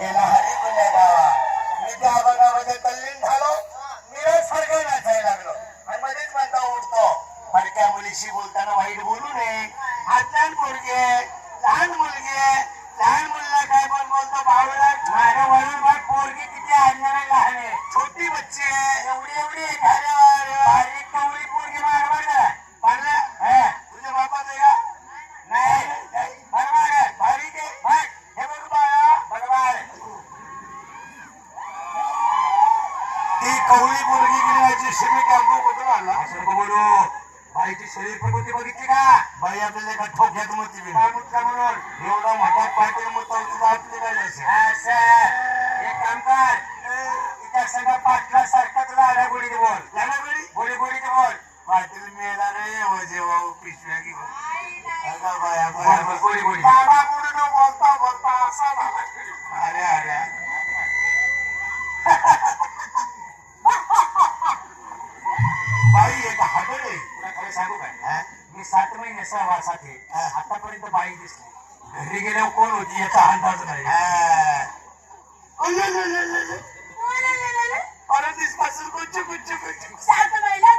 and I शिरली काय गो कोणतं बाईची शरीर प्रकृती बघितली का बाई आपल्याला एका ठोक्यात मती काय मुद्दा म्हणून एवढा मोठा पाठी मुद्दा तुला आपली काय असं एक काम कर इतर संघ पाठला सारखा तुला आडा गोडी बोल लाडा गोडी गोडी गोडी बोल पाटील मेला रे वजे भाऊ पिशव्या घेऊन अगं बाया गोडी गोडी बाबा पुढे बोलता बोलता असा अरे अरे. बाई एक आहे तुला खरं सांगू काय मी सात महिने सहा वर्षात आहे आतापर्यंत बाई दिसली घरी गेल्यावर कोण होती याचा तो अंदाज नाही अरे दिस पासून कुच्छ कुच्छ कुच्छ सात महिला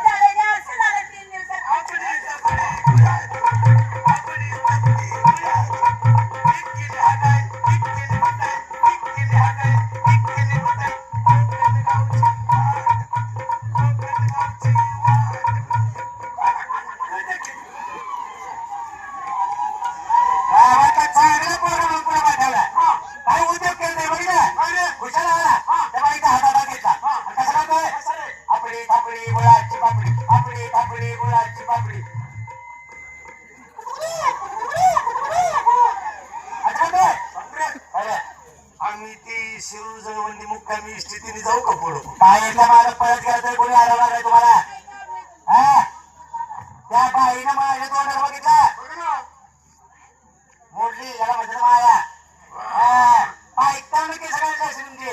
की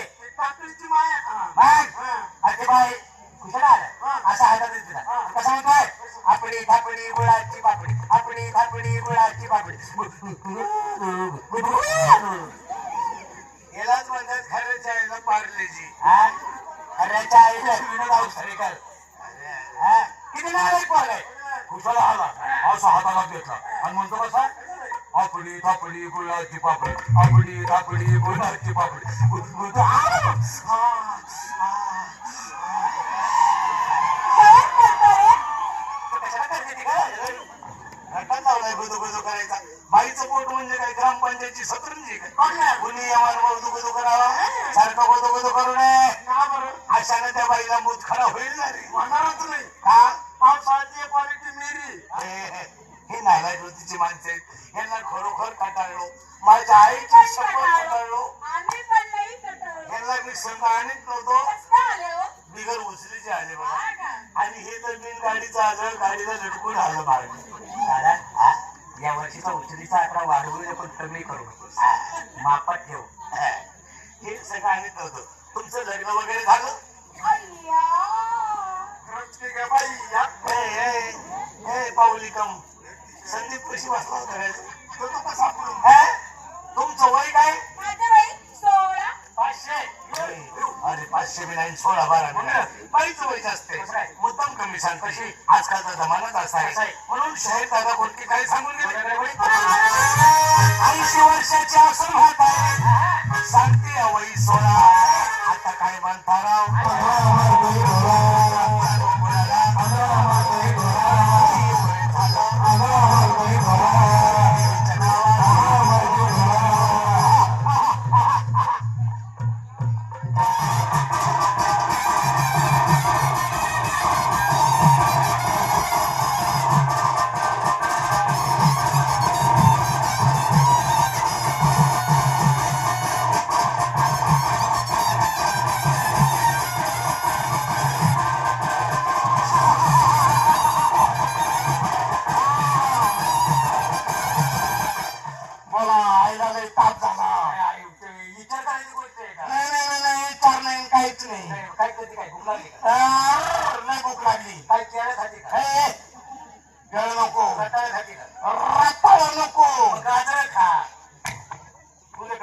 अरे बाय कुशाला आला असा हातातच दिला कसा म्हणतोय आपडी थापडी गुळाची पापडी आपडी थापडी म्हणतात खऱ्याच्या आईला पार्लेजी खऱ्याच्या आईला विनोद अवसरेकर किती नाव एक पाहिलंय कुशाला आला असा हाताला घेतला आणि म्हणतो कसा आपली थापडी गुळाची पापड. आपली थापडी गुळाची पापडी. बाईचं पोट म्हणजे काय? ग्रामपंचायतची सतरंजी कुणी आम्हाला बळदू बदू करावा? सारखा बदू करू नये. अशाने त्या बाईला मूत खराब होईल ना रे. होणारच नाही. का? पावसाची क्वालिटी मेरी. हे नालायक वृत्तीची माणसे. यांना खरोखर कटाळलो. माझ्या आईची शपथ कटाळलो. यांना मी समानित नव्हतो. बिगर उचलीचे आले बघा. आणि हे तर मी गाडीचा आलं गाडीला लटकून आलं बाळ. या वर्षीचा उचलीचा आकडा नये पण कमी करू. नको मापात ठेव. हे. सगळं आणि करतो तुमचं लग्न वगैरे झालं? बाई पाऊली कम. संदीप कशी वाचला होता रे? तो तो कसा? तुमचं वय काय. पाचशे. अरे पाचशे बी नाही सोळा बारा बी. बाईचं वय जास्त. मुद्दाम कमी सांग कशी? आजकालचा जमानाच असा आहे. म्हणून शाहीर दादा कोणती काय सांगून गेले? ऐंशी वर्षाची असून म्हणत आहे. सांगते वय सोळा. आता काय बांधता मला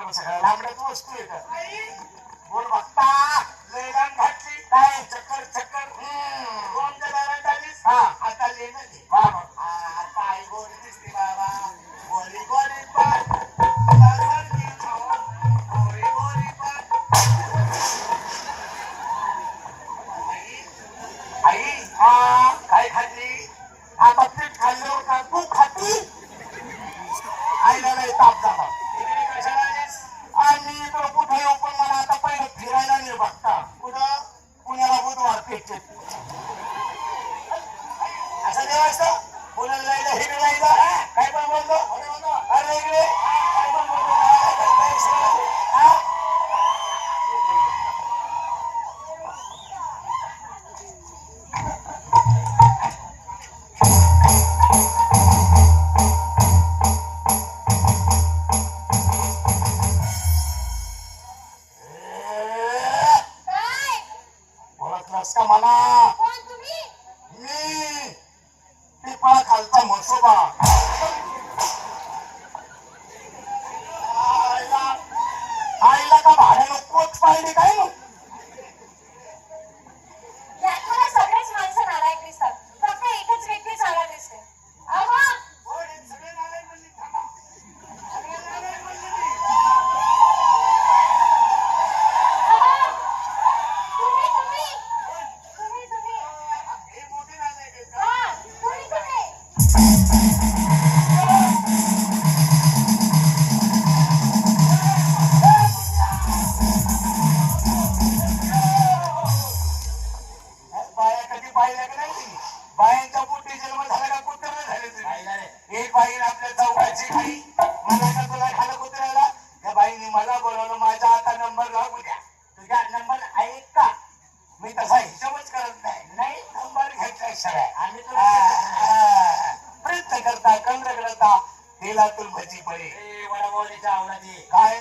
तुझ्याकडे सगळ्या लांबड्याच वस्तू बोल बघता. लैलान घातली. काय? चक्कर चक्कर. आमच्या दारात आलीस हा. आता लेणं घे आता आई गोरी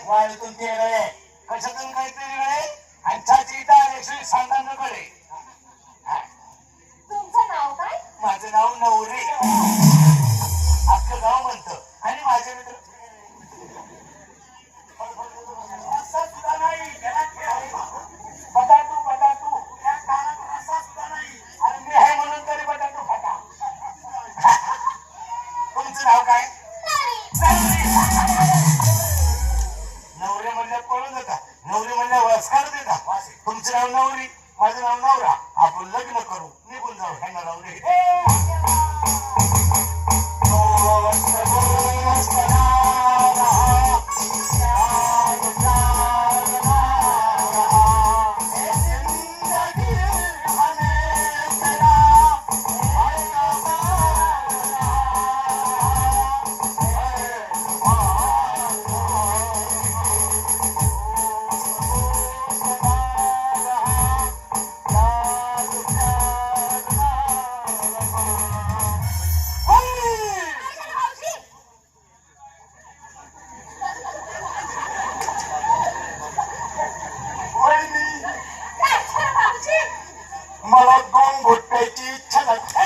वाळीतून तेल आहे कशातून काहीतरी वेळे आणि चाची एकशे सांगायला कडे तुमचं नाव काय? माझं नाव नवरे अख्खं गाव म्हणतं आणि माझे मित्र नवरे म्हणजे पळून नवरी म्हणजे वस्कार देता. तुमचं नाव नवरी माझं नाव नवरा. आपण लग्न करू. निघून जाऊ. ह्यांना नवरे. हो, हो, हो. Young would be deterred.